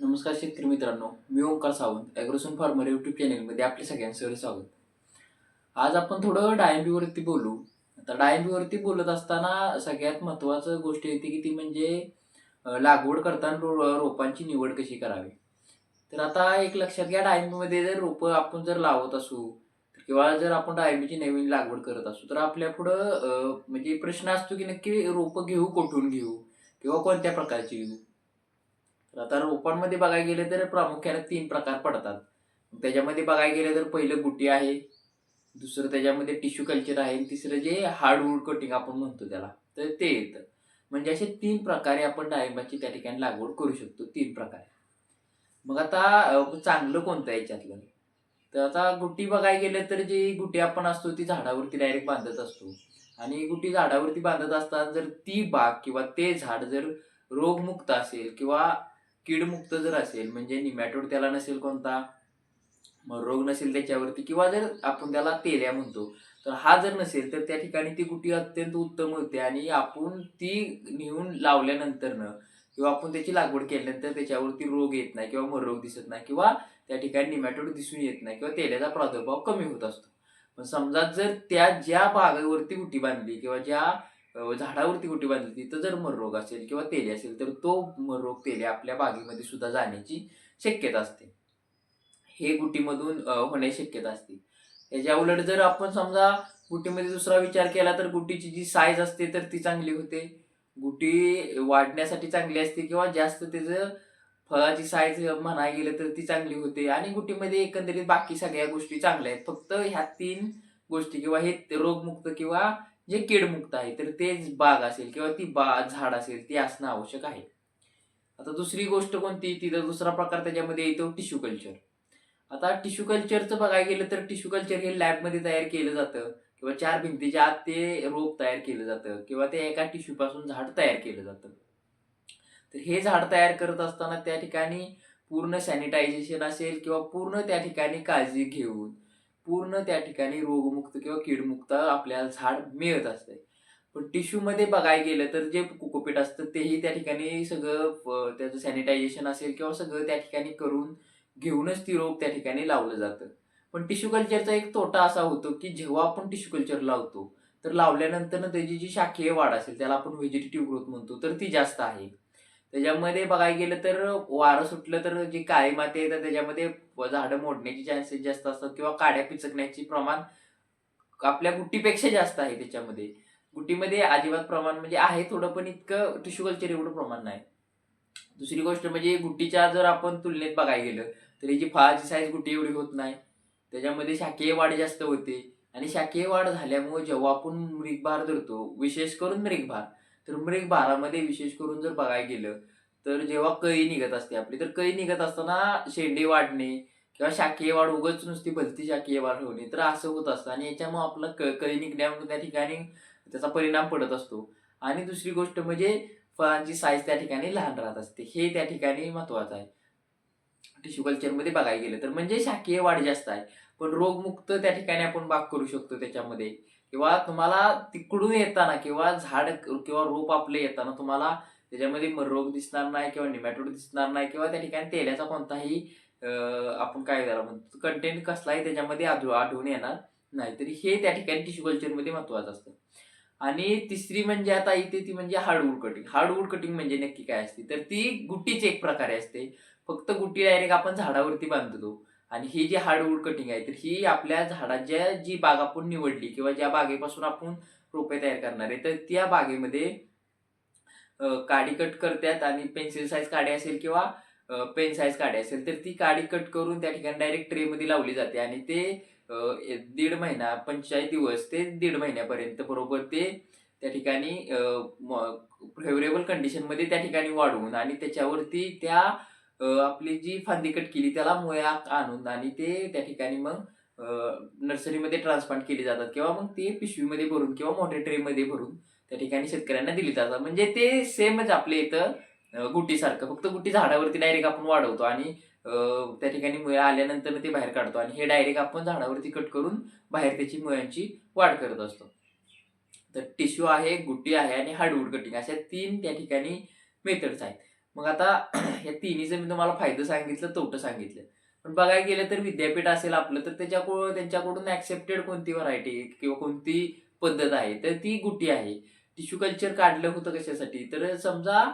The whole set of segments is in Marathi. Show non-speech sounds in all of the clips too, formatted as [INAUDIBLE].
नमस्कार शेतकरी मित्रांनो मी ओंकार सावंत ॲग्रोसन फार्मर युट्यूब चॅनेलमध्ये आपले सगळ्यांचं स्वागत. आज आपण थोडं डाळिंबीवरती बोलू. आता डाळिंबीवरती बोलत असताना सगळ्यात महत्त्वाचं गोष्ट येते की ती म्हणजे लागवड करताना रो रोपांची निवड कशी करावी. तर आता एक लक्षात घ्या डाळिंबीमध्ये जर रोपं आपण जर लावत असू किंवा जर आपण डाळिंबीची नवीन लागवड करत असू तर आपल्या पुढं म्हणजे प्रश्न असतो की नक्की रोपं घेऊ कुठून घेऊ किंवा कोणत्या प्रकारची घेऊ? तर आता रोपांमध्ये बघायला गेलं तर प्रामुख्याने तीन प्रकार पडतात. त्याच्यामध्ये बघायला गेलं तर पहिलं गुटी आहे दुसरं त्याच्यामध्ये टिश्यू कल्चर आहे तिसरं जे हार्डवूड कटिंग आपण म्हणतो त्याला तर ते येतं. म्हणजे असे तीन प्रकारे आपण डाळिंबाची त्या ठिकाणी लागवड करू शकतो तीन प्रकारे. मग आता चांगलं कोणतं याच्यातलं? तर आता गुटी बघायला गेलं तर जी गुटी आपण असतो ती झाडावरती डायरेक्ट बांधत असतो. आणि गुटी झाडावरती बांधत असताना जर ती बाग किंवा ते झाड जर रोगमुक्त असेल किंवा कीडमुक्त जर असेल म्हणजे निमॅटोड त्याला नसेल कोणता रोग नसेल त्याच्यावरती किंवा जर आपण त्याला तेल्या म्हणतो तर हा जर नसेल तर त्या ठिकाणी ती गुटी अत्यंत उत्तम होते. आणि आपण ती नेऊन लावल्यानंतरनं किंवा आपण त्याची लागवड केल्यानंतर त्याच्यावरती रोग येत नाही किंवा मरोग दिसत नाही किंवा त्या ठिकाणी निमॅटोड दिसून येत नाही किंवा तेल्याचा प्रादुर्भाव कमी होत असतो. पण समजा जर त्या ज्या बागेवरती गुटी बांधली किंवा ज्या झाडावरती कुठे बांधली तिथं जर मररोग असेल किंवा तेले असेल तर तो मररोग तेले आपल्या बागेमध्ये सुद्धा जाण्याची शक्यता असते. हे गुटीमधून होण्याची शक्यता असते. त्याच्या उलट जर आपण समजा गुटीमध्ये दुसरा विचार केला तर गुटीची जी साईज असते तर ती चांगली होते. गुटी वाढण्यासाठी चांगली असते किंवा जास्त त्याचं फळाची साईज म्हणा गेलं तर ती चांगली होते. आणि गुटीमध्ये एकंदरीत बाकी सगळ्या गोष्टी चांगल्या आहेत. फक्त ह्या तीन गोष्टी किंवा हे रोगमुक्त किंवा जे कीडमुक्त आहे तर तेच बाग असेल किंवा ती बा झाड असेल ती असणं आवश्यक आहे. आता दुसरी गोष्ट कोणती? तिथं दुसरा प्रकार त्याच्यामध्ये येतो टिश्यू कल्चर आता टिश्यू कल्चरचं बघायला गेलं तर टिश्यू कल्चर हे लॅबमध्ये तयार केलं जातं किंवा चार भिंतीच्या आत ते रोप तयार केलं जातं किंवा ते एका टिश्यूपासून झाड तयार केलं जातं. तर हे झाड तयार करत असताना त्या ठिकाणी पूर्ण सॅनिटायझेशन असेल किंवा पूर्ण त्या ठिकाणी काळजी घेऊन पूर्ण त्या ठिकाणी रोगमुक्त किंवा कीडमुक्त आपल्याला झाड मिळत असते. पण टिश्यूमध्ये बघायला गेलं तर जे कुकोपीट असतं तेही त्या ठिकाणी सगळं त्याचं सॅनिटायझेशन असेल किंवा सगळं त्या ठिकाणी करून घेऊनच ती रोग त्या ठिकाणी लावलं जातं. पण टिश्यू कल्चरचा एक तोटा असा होतो की जेव्हा आपण टिश्यू कल्चर लावतो तर लावल्यानंतर त्याची जी शाखीय वाढ असेल त्याला आपण व्हेजिटेटिव्ह ग्रोथ म्हणतो तर ती जास्त आहे. त्याच्यामध्ये बघायला गेलं तर वारं सुटलं तर जी काळी माती आहे तर त्याच्यामध्ये झाडं मोडण्याची चान्सेस जास्त असतात किंवा काड्या पिचकण्याची प्रमाण आपल्या गुट्टीपेक्षा जास्त आहे त्याच्यामध्ये. गुट्टीमध्ये अजिबात प्रमाण म्हणजे आहे थोडं पण इतकं टिश्यू कल्चर एवढं प्रमाण नाही. दुसरी गोष्ट म्हणजे गुट्टीच्या जर आपण तुलनेत बघायला गेलं तर याची फळाची साईज गुट्टी एवढी होत नाही. त्याच्यामध्ये शाकीय वाढ जास्त होते. आणि शाकीय वाढ झाल्यामुळे जेव्हा आपण मृगभार धरतो विशेष करून मृगभार तर मृगभारामध्ये विशेष करून जर बघायला गेलं तर जेव्हा कळी निघत असते आपली तर कळी निघत असताना शेंडे वाढणे किंवा शाकीय वाढ उगच नुसती भलती शाकीय वाढ होणे तर असं होत असतं. आणि याच्यामुळे आपलं क कळी निघण्यामुळे त्या ठिकाणी त्याचा परिणाम पडत असतो. आणि दुसरी गोष्ट म्हणजे फळांची साईज त्या ठिकाणी लहान राहत असते. हे त्या ठिकाणी महत्वाचं आहे. टिश्यू कल्चरमध्ये बघायला गेलं तर म्हणजे शाकीय वाढ जास्त आहे. पण रोगमुक्त त्या ठिकाणी आपण बाग करू शकतो त्याच्यामध्ये. किंवा तुम्हाला तिकडून येताना किंवा झाड किंवा रोप आपले येताना तुम्हाला त्याच्यामध्ये रोग दिसणार नाही किंवा निमॅटोड दिसणार नाही किंवा त्या ठिकाणी तेलाचा कोणताही आपण काय त्याला म्हणतो कंटेंट कसलाही त्याच्यामध्ये आढळून आढळून येणार नाही. तरी हे त्या ठिकाणी टिश्यू कल्चरमध्ये महत्वाचं असतं. आणि तिसरी म्हणजे आता इथे ती म्हणजे हार्डवूड कटिंग हार्डवूड कटिंग म्हणजे नक्की काय असते? तर ती गुट्टीची एक प्रकारे असते. फक्त गुट्टी डायरेक्ट आपण झाडावरती बांधतो. आणि ही जी हार्डवूड कटिंग आहे तर ही आपल्या झाडाच्या जी बाग आपण निवडली किंवा ज्या बागेपासून आपण रोपे तयार करणार आहे तर त्या बागेमध्ये काडी कट करतात आणि पेन्सिल साईज काडी असेल किंवा पेन साईज काडी असेल तर ती काडी कट करून त्या ठिकाणी डायरेक्ट ट्रेमध्ये लावली जाते आणि ते दीड महिना पंचेचाळीस दिवस ते दीड महिन्यापर्यंत बरोबर ते त्या ठिकाणी फेवरेबल कंडिशनमध्ये त्या ठिकाणी वाढवून आणि त्याच्यावरती त्या आपली जी फांदी कट केली त्याला मुळ्या आणून आणि ते त्या ठिकाणी मग नर्सरीमध्ये ट्रान्सप्लांट केली जातात. किंवा मग ते पिशवीमध्ये भरून किंवा मोठ्या ट्रेमध्ये भरून त्या ठिकाणी शेतकऱ्यांना दिली जातात. म्हणजे ते सेमच आपल्या इथं गुटीसारखं. फक्त गुटी झाडावरती डायरेक्ट आपण वाढवतो आणि त्या ठिकाणी मुळ्या आल्यानंतर ते बाहेर काढतो. आणि हे डायरेक्ट आपण झाडावरती कट करून बाहेर त्याची मुळ्यांची वाढ करत असतो. तर टिश्यू आहे गुटी आहे आणि हार्डवूड कटिंग अशा तीन त्या ठिकाणी मेथड्स आहेत. मग आता [CLEARS THROAT] या तिन्हीचं मी तुम्हाला फायदं सांगितलं तोटं सांगितलं. पण बघायला गेलं तर विद्यापीठ असेल आपलं तर त्याच्याकडून त्यांच्याकडून ऍक्सेप्टेड कोणती व्हरायटी किंवा कोणती पद्धत आहे? तर ती गुटी आहे. टिश्यू कल्चर काढलं होतं कशासाठी? तर समजा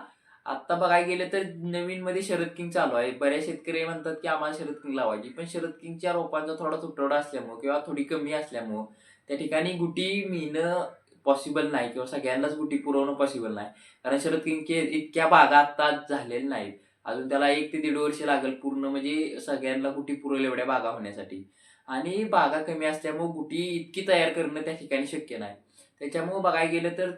आत्ता बघायला गेलं तर नवीन मध्ये शरद किंग चालू आहे. बऱ्याच शेतकरी म्हणतात की आम्हाला शरद किंग लावायची पण शरद किंगच्या रोपांचा थोडा तुटवडा असल्यामुळं किंवा थोडी कमी असल्यामुळं त्या ठिकाणी गुटी मिळणं पॉसिबल नाही किंवा सगळ्यांनाच गुटी पुरवणं पॉसिबल नाही. कारण शरद किंके इतक्या बागा आत्ता झालेल्या नाहीत. अजून त्याला एक ते दीड वर्ष लागेल पूर्ण म्हणजे सगळ्यांना गुटी पुरवलं एवढ्या बागा होण्यासाठी. आणि बागा कमी असल्यामुळे गुटी इतकी तयार करणं त्या ठिकाणी शक्य नाही. त्याच्यामुळे बघायला गेलं तर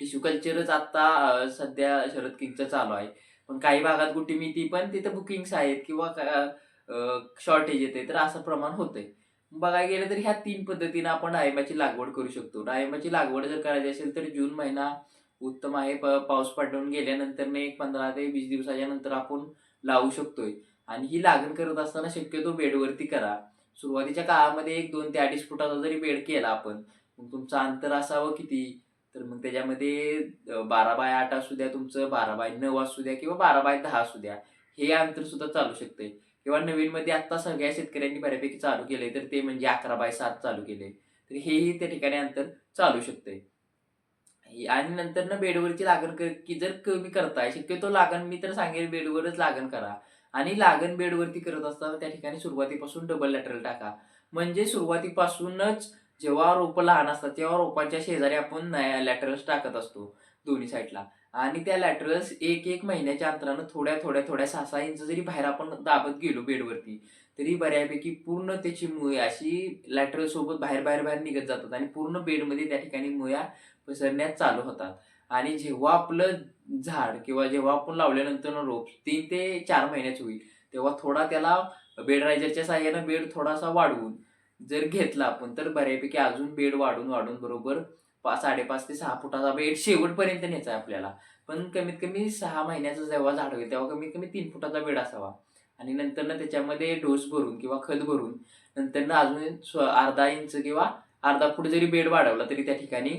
टिश्यू कल्चरच आता सध्या शरद किंगचं चालू आहे. पण काही भागात गुटी मिळते पण तिथं बुकिंग्स आहेत किंवा शॉर्टेज येते तर असं प्रमाण होतंय. बघायला गेलं तर ह्या तीन पद्धतीनं आपण डाळिंबाची लागवड करू शकतो. डाळिंबाची लागवड जर करायची असेल तर जून महिना उत्तम आहे. प- पाऊस पडून गेल्यानंतर एक पंधरा ते वीस दिवसाच्या नंतर आपण लावू शकतोय. आणि ही लागण करत असताना शक्यतो बेडवरती करा. सुरुवातीच्या काळामध्ये एक दोन ते अडीच फुटाचा जरी बेड केला आपण मग तुमचं अंतर असावं किती? तर मग त्याच्यामध्ये बारा बाय आठ असू द्या तुमचं बारा बाय नऊ असू द्या किंवा बारा बाय दहा असू द्या हे अंतर सुद्धा चालू शकते किंवा नवीन मध्ये आता सगळ्या शेतकऱ्यांनी बऱ्यापैकी चालू केले तर ते म्हणजे अकरा बाय सात चालू केले तर हेही त्या ठिकाणी अंतर चालू शकते आणि नंतर ना बेडवरची लागण कर की जर कमी करताय शक्यतो लागण मी तर सांगेल बेडवरच लागण करा. आणि लागण बेडवरती करत असताना त्या ठिकाणी सुरुवातीपासून डबल लॅटरल टाका. म्हणजे सुरुवातीपासूनच जेव्हा रोपं लहान असतात तेव्हा रोपांच्या शेजारी आपण लॅटरल्स टाकत असतो दोन्ही साईडला आणि त्या लॅटरल्स एक एक महिन्याच्या अंतरानं थोड्या थोड्या थोड्या सहा सहा इंच जरी बाहेर आपण दाबत गेलो बेडवरती तरी बऱ्यापैकी पूर्ण त्याची मुळे अशी लॅटरल सोबत बाहेर बाहेर बाहेर निघत जातात आणि पूर्ण बेडमध्ये त्या ठिकाणी मुळ्या पसरण्यात चालू होतात. आणि जेव्हा आपलं झाड किंवा जेव्हा आपण लावल्यानंतर रोप तीन ते चार महिन्याचं होईल तेव्हा थोडा त्याला बेड रायझरच्या साह्यानं बेड थोडासा वाढवून जर घेतला आपण तर बऱ्यापैकी अजून बेड वाढून वाढून बरोबर पा साडेपाच ते सहा फुटाचा बेड शेवटपर्यंत न्यायचा आहे आपल्याला. पण कमीत कमी सहा महिन्याचं जेव्हा झाड होईल तेव्हा कमीत कमी तीन फुटाचा बेड असावा. आणि नंतर ना त्याच्यामध्ये डोस भरून किंवा खत भरून नंतर ना अजून स्व- अर्धा इंच किंवा अर्धा फूट जरी बेड वाढवला तरी त्या ठिकाणी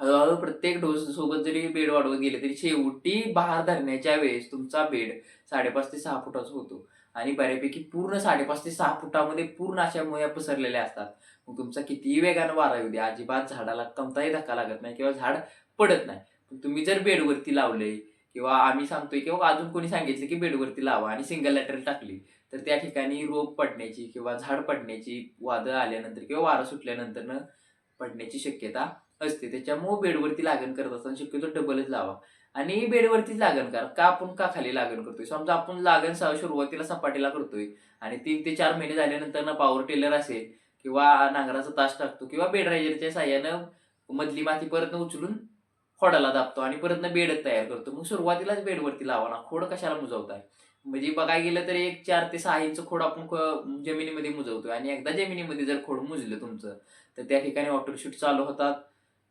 हळूहळू प्रत्येक डोस सोबत जरी बेड वाढवत गेले तरी शेवटी बहार धरण्याच्या वेळेस तुमचा बेड साडेपाच ते सहा फुटाचा होतो. आणि बऱ्यापैकी पूर्ण साडेपाच ते सहा फुटामध्ये पूर्ण अशा मुळ्या पसरलेल्या असतात. मग तुमचा कितीही वेगानं वारा येऊ द्या अजिबात झाडाला कमताही धक्का लागत नाही किंवा झाड पडत नाही. पण तुम्ही जर बेडवरती लावले किंवा आम्ही सांगतोय किंवा अजून कोणी सांगितलं की बेडवरती लावा आणि सिंगल लॅटरल टाकली तर त्या ठिकाणी रोग पडण्याची किंवा झाड पडण्याची वादळ आल्यानंतर किंवा वारं सुटल्यानंतर पडण्याची शक्यता असते. त्याच्यामुळे बेडवरती लागण करत असताना शक्यतो डबलच लावा. आणि बेडवरतीच लागण करा. का आपण का खाली लागण करतोय? समजा आपण लागण सुरुवातीला सपाटीला करतोय आणि तीन ते चार महिने झाल्यानंतर ना पॉवर टेलर असेल किंवा नांगराचा तास टाकतो किंवा बेड रायझरच्या साह्यानं मधली माती परत उचलून खोडाला दाबतो आणि परत बेड तयार करतो. मग सुरुवातीलाच बेडवरती लावा ना. खोड कशाला मुजवताय? म्हणजे बघायला गेलं तर एक चार ते सहा इंच खोड आपण जमिनीमध्ये मुजवतोय आणि एकदा जमिनीमध्ये जर खोड मुजलं तुमचं तर त्या ठिकाणी वॉटरशूट चालू होतात.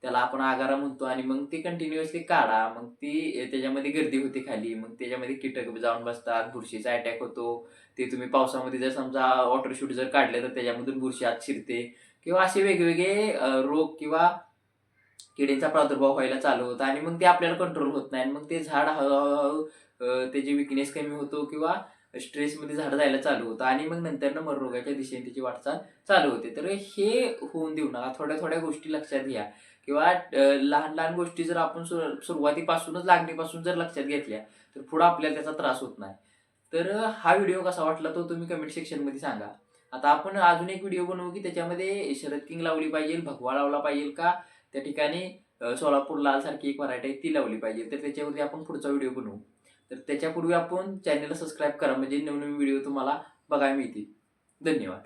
त्याला आपण आगारा म्हणतो आणि मग ती कंटिन्युअसली काढा. मग ती त्याच्यामध्ये गर्दी होते खाली. मग त्याच्यामध्ये कीटक जाऊन बसतात. बुरशीचा अटॅक होतो. ते तुम्ही पावसामध्ये जर समजा वॉटरशूट जर काढले तर त्याच्यामधून बुरशी आत शिरते. किंवा असे वेगवेगळे रोग किंवा किडींचा प्रादुर्भाव व्हायला चालू होता आणि मग ते आपल्याला कंट्रोल होत नाही. आणि मग ते झाड हळूहळू त्याची विकनेस कमी होतो किंवा स्ट्रेसमध्ये झाडं जायला चालू होतं आणि मग नंतर ना मररोगाच्या दिशेने त्याची वाटचाल चालू होते. तर हे होऊन देऊ नका थोड्या थोड्या गोष्टी लक्षात घ्या. किंवा लहान लहान गोष्टी जर आपण सुर- सुरुवातीपासूनच लागणीपासून जर लक्षात घेतल्या तर पुढं आपल्याला त्याचा त्रास होत नाही. तर हा व्हिडिओ कसा वाटला तो तुम्ही कमेंट सेक्शनमध्ये सांगा. आता आपण अजून एक व्हिडिओ बनवू की त्याच्यामध्ये शरद किंग लावली पाहिजे भगवा लावला पाहिजे का? त्या ठिकाणी सोलापूर लाल सारखी एक व्हरायटी आहे ती लावली पाहिजे. तर त्याच्यावरती आपण पुढचा व्हिडिओ बनवू. तर त्याच्यापूर्वी आपण चॅनलला सबस्क्राईब करा. म्हणजे नवनवीन व्हिडिओ तुम्हाला बघायला मिळतील. धन्यवाद.